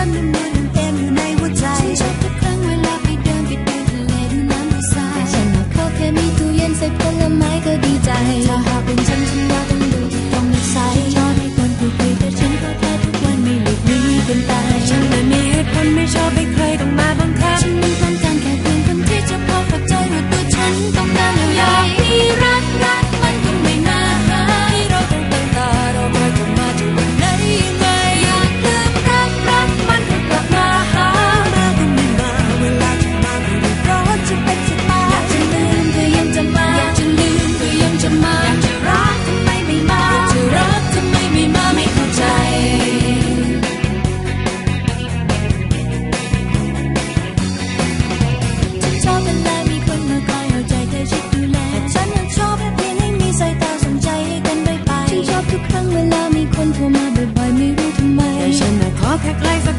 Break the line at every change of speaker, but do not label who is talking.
ฉันมัน
มั
วลืม
เก
มอยู่
ใน
หัวใจฉันชอบทุกครั้งเวลาไปเดินไป
ดูทะ
เลดูน้ำดูทรายแต่ฉันมา
เขาแค่
มีตู้เย็นใส่ผลไม้ก็ดี
ใจ ฉัน